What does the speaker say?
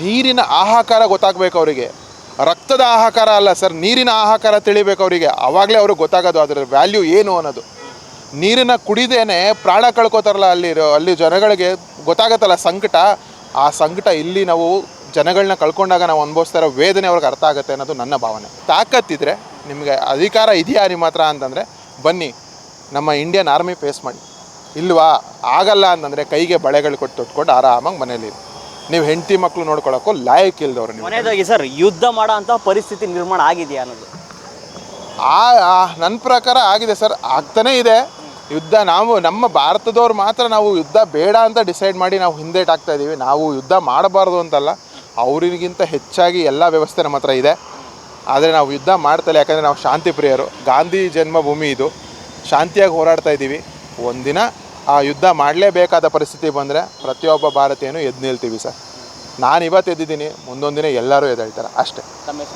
ನೀರಿನ ಆಹಾಕಾರ ಗೊತ್ತಾಗಬೇಕು ಅವರಿಗೆ. ರಕ್ತದ ಆಹಾಕಾರ ಅಲ್ಲ ಸರ್, ನೀರಿನ ಆಹಾಕಾರ ತಿಳಿಬೇಕು ಅವರಿಗೆ. ಆವಾಗಲೇ ಅವ್ರಿಗೆ ಗೊತ್ತಾಗೋದು ಅದರ ವ್ಯಾಲ್ಯೂ ಏನು ಅನ್ನೋದು. ನೀರಿನ ಕುಡಿದೇನೆ ಪ್ರಾಣ ಕಳ್ಕೊತಾರಲ್ಲ ಅಲ್ಲಿರೋ ಅಲ್ಲಿ ಜನಗಳಿಗೆ ಗೊತ್ತಾಗತ್ತಲ್ಲ ಸಂಕಟ. ಆ ಸಂಕಟ ಇಲ್ಲಿ ನಾವು ಜನಗಳನ್ನ ಕಳ್ಕೊಂಡಾಗ ನಾವು ಅನುಭವಿಸ್ತಾ ಇರೋ ವೇದನೆ ಅವ್ರಿಗೆ ಅರ್ಥ ಆಗುತ್ತೆ ಅನ್ನೋದು ನನ್ನ ಭಾವನೆ. ತಾಕತ್ತಿದ್ರೆ ನಿಮಗೆ ಅಧಿಕಾರ ಇದೆಯಾ ನಿಮ್ಮ ಹತ್ರ ಅಂತಂದರೆ, ಬನ್ನಿ, ನಮ್ಮ ಇಂಡಿಯನ್ ಆರ್ಮಿ ಫೇಸ್ ಮಾಡಿ. ಇಲ್ವಾ? ಆಗಲ್ಲ ಅಂತಂದರೆ ಕೈಗೆ ಬಳೆಗಳು ಕೊಟ್ಟು ತೊಟ್ಕೊಂಡು ಆರಾಮಾಗಿ ಮನೇಲಿ ನೀವು ಹೆಂಡತಿ ಮಕ್ಕಳು ನೋಡ್ಕೊಳ್ಳೋಕ್ಕೂ ಲಾಯಕ್ ಇಲ್ದವ್ರು ನೀವು. ಕೊನೆಯದಾಗಿ ಸರ್ ಯುದ್ಧ ಮಾಡೋ ಅಂತ ಪರಿಸ್ಥಿತಿ ನಿರ್ಮಾಣ ಆಗಿದೆಯಾ ಅನ್ನೋದು? ಆ ನನ್ನ ಪ್ರಕಾರ ಆಗಿದೆ ಸರ್. ಆಗ್ತಾನೇ ಇದೆ. ಯುದ್ಧ ನಾವು ನಮ್ಮ ಭಾರತದವ್ರು ಮಾತ್ರ ನಾವು ಯುದ್ಧ ಬೇಡ ಅಂತ ಡಿಸೈಡ್ ಮಾಡಿ ನಾವು ಹಿಂದೇಟ್ ಆಗ್ತಾ ಇದ್ದೀವಿ ನಾವು ಯುದ್ಧ ಮಾಡಬಾರ್ದು ಅಂತಲ್ಲ ಅವರಿಗಿಂತ ಹೆಚ್ಚಾಗಿ ಎಲ್ಲ ವ್ಯವಸ್ಥೆ ನಮ್ಮ ಹತ್ರ ಇದೆ. ಆದರೆ ನಾವು ಯುದ್ಧ ಮಾಡ್ತಲ್ಲ ಯಾಕಂದರೆ ನಾವು ಶಾಂತಿ ಪ್ರಿಯರು ಗಾಂಧಿ ಜನ್ಮಭೂಮಿ ಇದು. ಶಾಂತಿಯಾಗಿ ಹೋರಾಡ್ತಾ ಇದ್ದೀವಿ ಒಂದಿನ ಆ ಯುದ್ಧ ಮಾಡಲೇಬೇಕಾದ ಪರಿಸ್ಥಿತಿ ಬಂದರೆ ಪ್ರತಿಯೊಬ್ಬ ಭಾರತೀಯನು ಎದ್ದು ನಿಲ್ತೀವಿ ಸರ್. ನಾನು ಇವತ್ತು ಎದ್ದಿದ್ದೀನಿ ಮುಂದೊಂದು ದಿನ ಎಲ್ಲರೂ ಎದ್ದೇಳ್ತಾರೆ, ಅಷ್ಟೇ.